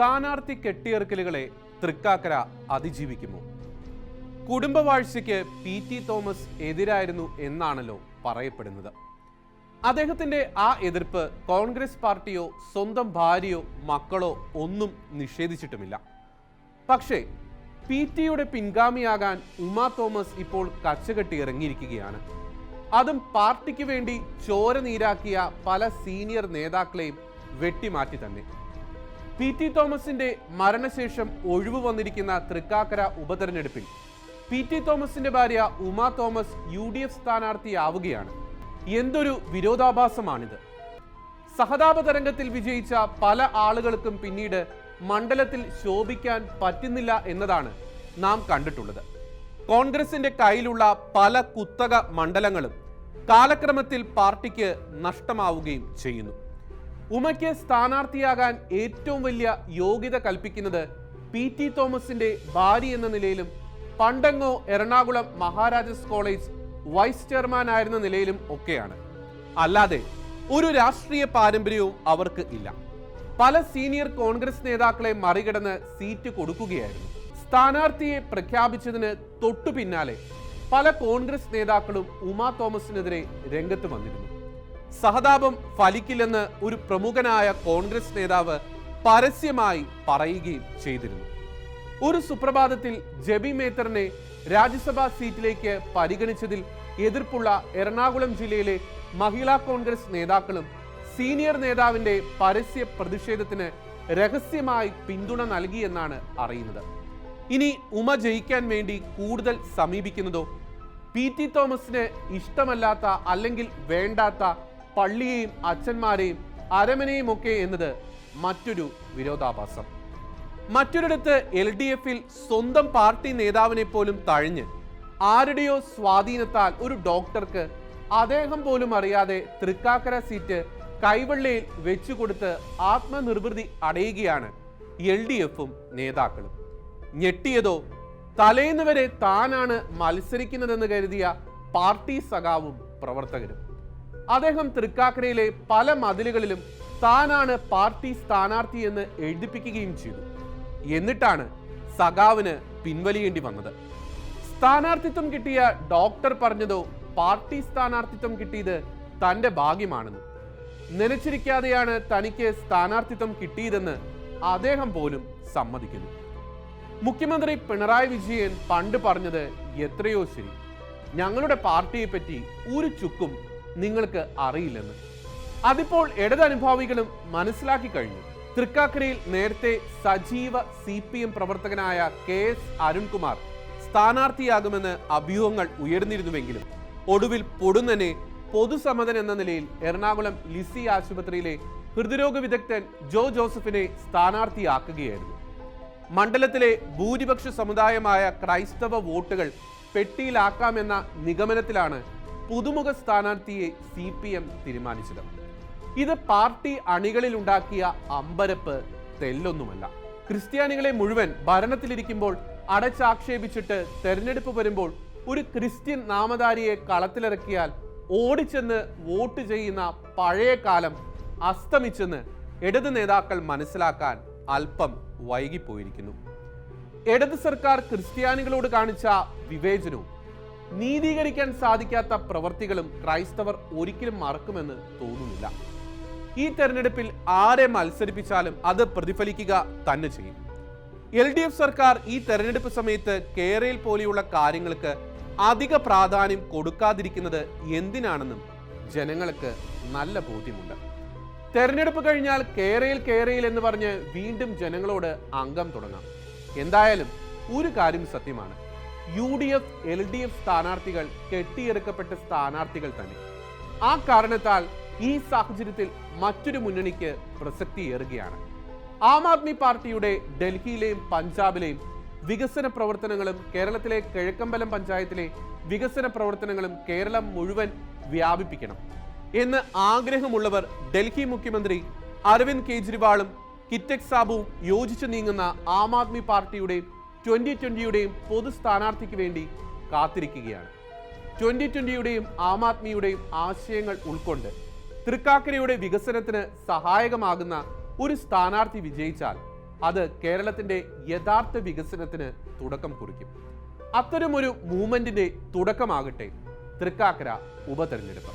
സ്ഥാനാർത്ഥി കെട്ടിയിറക്കലുകളെ തൃക്കാക്കര അതിജീവിക്കുമോ? കുടുംബവാഴ്ചയ്ക്ക് പി ടി തോമസ് എതിരായിരുന്നു എന്നാണല്ലോ പറയപ്പെടുന്നത്. അദ്ദേഹത്തിന്റെ ആ എതിർപ്പ് കോൺഗ്രസ് പാർട്ടിയോ സ്വന്തം ഭാര്യയോ മക്കളോ ഒന്നും നിഷേധിച്ചിട്ടുമില്ല. പക്ഷേ പി ടിയുടെ പിൻഗാമിയാകാൻ ഉമാ തോമസ് ഇപ്പോൾ കച്ചകെട്ടി ഇറങ്ങിയിരിക്കുകയാണ്. അതും പാർട്ടിക്ക് വേണ്ടി ചോര നീരാക്കിയ പല സീനിയർ നേതാക്കളെയും വെട്ടിമാറ്റി തന്നെ. പി ടി തോമസിന്റെ മരണശേഷം ഒഴിവ് വന്നിരിക്കുന്ന തൃക്കാക്കര ഉപതെരഞ്ഞെടുപ്പിൽ പി ടി തോമസിന്റെ ഭാര്യ Uma Thomas U D F സ്ഥാനാർത്ഥിയാവുകയാണ്. എന്തൊരു വിരോധാഭാസമാണിത്. സഹതാപ തരംഗത്തിൽ വിജയിച്ച പല ആളുകൾക്കും പിന്നീട് മണ്ഡലത്തിൽ ശോഭിക്കാൻ പറ്റുന്നില്ല എന്നതാണ് നാം കണ്ടിട്ടുള്ളത്. കോൺഗ്രസിന്റെ കയ്യിലുള്ള പല കുത്തക മണ്ഡലങ്ങളും കാലക്രമത്തിൽ പാർട്ടിക്ക് നഷ്ടമാവുകയും ചെയ്യുന്നു. ഉമയ്ക്ക് സ്ഥാനാർത്ഥിയാകാൻ ഏറ്റവും വലിയ യോഗ്യത കൽപ്പിക്കുന്നത് പി ടി തോമസിന്റെ ഭാര്യ എന്ന നിലയിലും പണ്ടങ്ങോ Ernakulam Maharaja's college vice chairman ആയിരുന്ന നിലയിലും ഒക്കെയാണ്. അല്ലാതെ ഒരു രാഷ്ട്രീയ പാരമ്പര്യവും അവർക്ക് ഇല്ല. പല സീനിയർ കോൺഗ്രസ് നേതാക്കളെ മറികടന്ന് സീറ്റ് കൊടുക്കുകയായിരുന്നു. സ്ഥാനാർത്ഥിയെ പ്രഖ്യാപിച്ചതിന് തൊട്ടു പിന്നാലെ പല കോൺഗ്രസ് നേതാക്കളും ഉമാ തോമസിനെതിരെ രംഗത്ത് വന്നിരുന്നു. സഹതാപം ഫലിക്കില്ലെന്ന് ഒരു പ്രമുഖനായ കോൺഗ്രസ് നേതാവ് പരസ്യമായി പറയുകയും ചെയ്തിരുന്നു. ഒരു സുപ്രഭാതത്തിൽ ജബി മേത്തറിനെ രാജ്യസഭാ സീറ്റിലേക്ക് പരിഗണിച്ചതിൽ എതിർപ്പുള്ള എറണാകുളം ജില്ലയിലെ മഹിളാ കോൺഗ്രസ് നേതാക്കളും സീനിയർ നേതാവിന്റെ പരസ്യ പ്രതിഷേധത്തിന് രഹസ്യമായി പിന്തുണ നൽകിയെന്നാണ് അറിയുന്നത്. ഇനി ഉമ ജയിക്കാൻ വേണ്ടി കൂടുതൽ സമീപിക്കുന്നതോ? പി ടി തോമസിന് ഇഷ്ടമല്ലാത്ത അല്ലെങ്കിൽ വേണ്ടാത്ത പള്ളിയെയും അച്ഛന്മാരെയും അരമനയും ഒക്കെ എന്നത് മറ്റൊരു വിരോധാഭാസം. മറ്റൊരിടത്ത് എൽ ഡി എഫിൽ സ്വന്തം പാർട്ടി നേതാവിനെ പോലും തഴഞ്ഞ് ആരുടെയോ സ്വാധീനത്താൽ ഒരു ഡോക്ടർക്ക് അദ്ദേഹം പോലും അറിയാതെ തൃക്കാക്കര സീറ്റ് കൈവെള്ളയിൽ വെച്ചു കൊടുത്ത് ആത്മനിർവൃതി അടയുകയാണ് എൽ ഡി എഫും നേതാക്കളും. ഞെട്ടിയതോ തലേന്ന് വരെ താനാണ് മത്സരിക്കുന്നതെന്ന് കരുതിയ പാർട്ടി സഖാവും പ്രവർത്തകരും. അദ്ദേഹം തൃക്കാക്കരയിലെ പല മതിലുകളിലും താനാണ് പാർട്ടി സ്ഥാനാർത്ഥി എന്ന് എഴുതിപ്പിക്കുകയും ചെയ്തു. എന്നിട്ടാണ് സഖാവിന് പിൻവലിയേണ്ടി വന്നത്. സ്ഥാനാർത്ഥിത്വം കിട്ടിയ ഡോക്ടർ പറഞ്ഞതോ പാർട്ടി സ്ഥാനാർത്ഥിത്വം കിട്ടിയത് തന്റെ ഭാഗ്യമാണെന്ന്. നനച്ചിരിക്കാതെയാണ് തനിക്ക് സ്ഥാനാർത്ഥിത്വം കിട്ടിയതെന്ന് അദ്ദേഹം പോലും സമ്മതിക്കുന്നു. മുഖ്യമന്ത്രി പിണറായി വിജയൻ പണ്ട് പറഞ്ഞത് എത്രയോ ശരി. ഞങ്ങളുടെ പാർട്ടിയെ പറ്റി ഒരു ചുക്കും നിങ്ങൾക്ക് അറിയില്ലെന്ന്. അതിപ്പോൾ ഇടതനുഭാവികളും മനസ്സിലാക്കി കഴിഞ്ഞു. തൃക്കാക്കരയിൽ നേരത്തെ സജീവ സി പി എം പ്രവർത്തകനായ കെ എസ് അരുൺകുമാർ സ്ഥാനാർത്ഥിയാകുമെന്ന് അഭ്യൂഹങ്ങൾ ഉയർന്നിരുന്നുവെങ്കിലും ഒടുവിൽ പൊടുന്നനെ പൊതുസമ്മതൻ എന്ന നിലയിൽ എറണാകുളം ലിസി ആശുപത്രിയിലെ ഹൃദ്രോഗ വിദഗ്ധൻ ജോ ജോസഫിനെ സ്ഥാനാർത്ഥിയാക്കുകയായിരുന്നു. മണ്ഡലത്തിലെ ഭൂരിപക്ഷ സമുദായമായ ക്രൈസ്തവ വോട്ടുകൾ പെട്ടിയിലാക്കാമെന്ന നിഗമനത്തിലാണ് പുതുമുഖ സ്ഥാനാർത്ഥിയെ സി പി എം തീരുമാനിച്ചത്. ഇത് പാർട്ടി അണികളിൽ ഉണ്ടാക്കിയ അമ്പരപ്പ് തെല്ലൊന്നുമല്ല. ക്രിസ്ത്യാനികളെ മുഴുവൻ ഭരണത്തിലിരിക്കുമ്പോൾ അടച്ചാക്ഷേപിച്ചിട്ട് തെരഞ്ഞെടുപ്പ് വരുമ്പോൾ ഒരു ക്രിസ്ത്യൻ നാമധാരിയെ കളത്തിലിറക്കിയാൽ ഓടിച്ചെന്ന് വോട്ട് ചെയ്യുന്ന പഴയ കാലം അസ്തമിച്ചെന്ന് ഇടത് നേതാക്കൾ മനസ്സിലാക്കാൻ അല്പം വൈകിപ്പോയിരിക്കുന്നു. ഇടത് സർക്കാർ ക്രിസ്ത്യാനികളോട് കാണിച്ച വിവേചനവും നീതീകരിക്കാൻ സാധിക്കാത്ത പ്രവർത്തികളും ക്രൈസ്തവർ ഒരിക്കലും മറക്കുമെന്ന് തോന്നുന്നില്ല. ഈ തെരഞ്ഞെടുപ്പിൽ ആരെ മത്സരിപ്പിച്ചാലും അത് പ്രതിഫലിക്കുക തന്നെ ചെയ്യും. എൽ ഡി എഫ് സർക്കാർ ഈ തെരഞ്ഞെടുപ്പ് സമയത്ത് കേരയിൽ പോലെയുള്ള കാര്യങ്ങൾക്ക് അധിക പ്രാധാന്യം കൊടുക്കാതിരിക്കുന്നത് എന്തിനാണെന്നും ജനങ്ങൾക്ക് നല്ല ബോധ്യമുണ്ട്. തെരഞ്ഞെടുപ്പ് കഴിഞ്ഞാൽ കേരയിൽ കേരയിൽ എന്ന് പറഞ്ഞ് വീണ്ടും ജനങ്ങളോട് അംഗം തുടങ്ങാം. എന്തായാലും ഒരു കാര്യം സത്യമാണ്. U D F L D F സ്ഥാനാർത്ഥികൾ കെട്ടിയെടുക്കപ്പെട്ട സ്ഥാനാർത്ഥികൾ തന്നെ. ആ കാരണത്താൽ ഈ സാഹചര്യത്തിൽ മറ്റൊരു മുന്നണിക്ക് പ്രസക്തിയേറുകയാണ്. ആം ആദ്മി പാർട്ടിയുടെ ഡൽഹിയിലെയും പഞ്ചാബിലെയും വികസന പ്രവർത്തനങ്ങളും കേരളത്തിലെ കിഴക്കമ്പലം പഞ്ചായത്തിലെ വികസന പ്രവർത്തനങ്ങളും കേരളം മുഴുവൻ വ്യാപിപ്പിക്കണം എന്ന് ആഗ്രഹമുള്ളവർ ഡൽഹി മുഖ്യമന്ത്രി അരവിന്ദ് കെജ്രിവാളും കിറ്റക് സാബുവും യോജിച്ചു നീങ്ങുന്ന ആം ആദ്മി പാർട്ടിയുടെയും ട്വന്റി ട്വന്റിയുടെയും പൊതു സ്ഥാനാർത്ഥിക്ക് വേണ്ടി കാത്തിരിക്കുകയാണ്. ട്വന്റി ട്വന്റിയുടെയും ആം ആദ്മിയുടെയും ആശയങ്ങൾ ഉൾക്കൊണ്ട് തൃക്കാക്കരയുടെ വികസനത്തിന് സഹായകമാകുന്ന ഒരു സ്ഥാനാർത്ഥി വിജയിച്ചാൽ അത് കേരളത്തിന്റെ യഥാർത്ഥ വികസനത്തിന് തുടക്കം കുറിക്കും. അത്തരമൊരു മൂവ്മെന്റിന്റെ തുടക്കമാകട്ടെ തൃക്കാക്കര ഉപതെരഞ്ഞെടുപ്പ്.